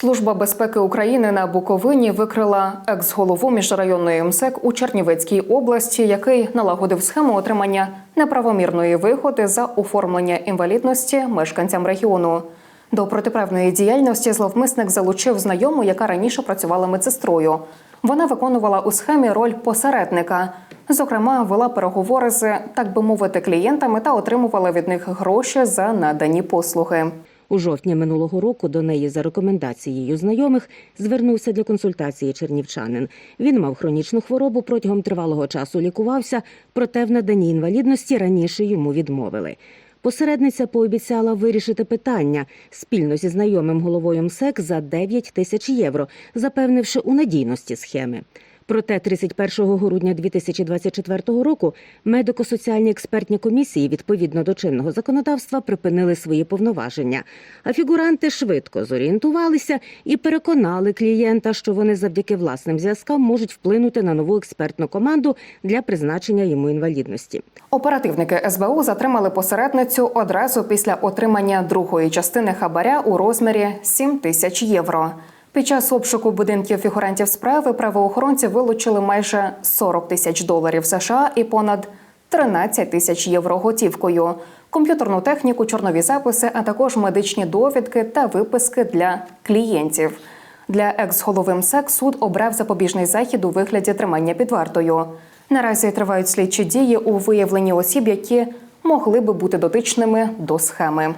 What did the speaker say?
Служба безпеки України на Буковині викрила екс-голову міжрайонної МСЕК у Чернівецькій області, який налагодив схему отримання неправомірної вигоди за оформлення інвалідності мешканцям регіону. До протиправної діяльності зловмисник залучив знайому, яка раніше працювала медсестрою. Вона виконувала у схемі роль посередника. Зокрема, вела переговори з, так би мовити, клієнтами та отримувала від них гроші за надані послуги. У жовтні минулого року до неї за рекомендацією знайомих звернувся для консультації чернівчанин. Він мав хронічну хворобу, протягом тривалого часу лікувався, проте в наданні інвалідності раніше йому відмовили. Посередниця пообіцяла вирішити питання спільно зі знайомим головою МСЕК за 9 тисяч євро, запевнивши у надійності схеми. Проте 31 грудня 2024 року медико-соціальні експертні комісії відповідно до чинного законодавства припинили свої повноваження. А фігуранти швидко зорієнтувалися і переконали клієнта, що вони завдяки власним зв'язкам можуть вплинути на нову експертну команду для призначення йому інвалідності. Оперативники СБУ затримали посередницю одразу після отримання другої частини хабаря у розмірі 7 тисяч євро. Під час обшуку будинків фігурантів справи правоохоронці вилучили майже 40 тисяч доларів США і понад 13 тисяч євро готівкою, комп'ютерну техніку, чорнові записи, а також медичні довідки та виписки для клієнтів. Для екс-голови МСЕК суд обрав запобіжний захід у вигляді тримання під вартою. Наразі тривають слідчі дії у виявленні осіб, які могли би бути дотичними до схеми.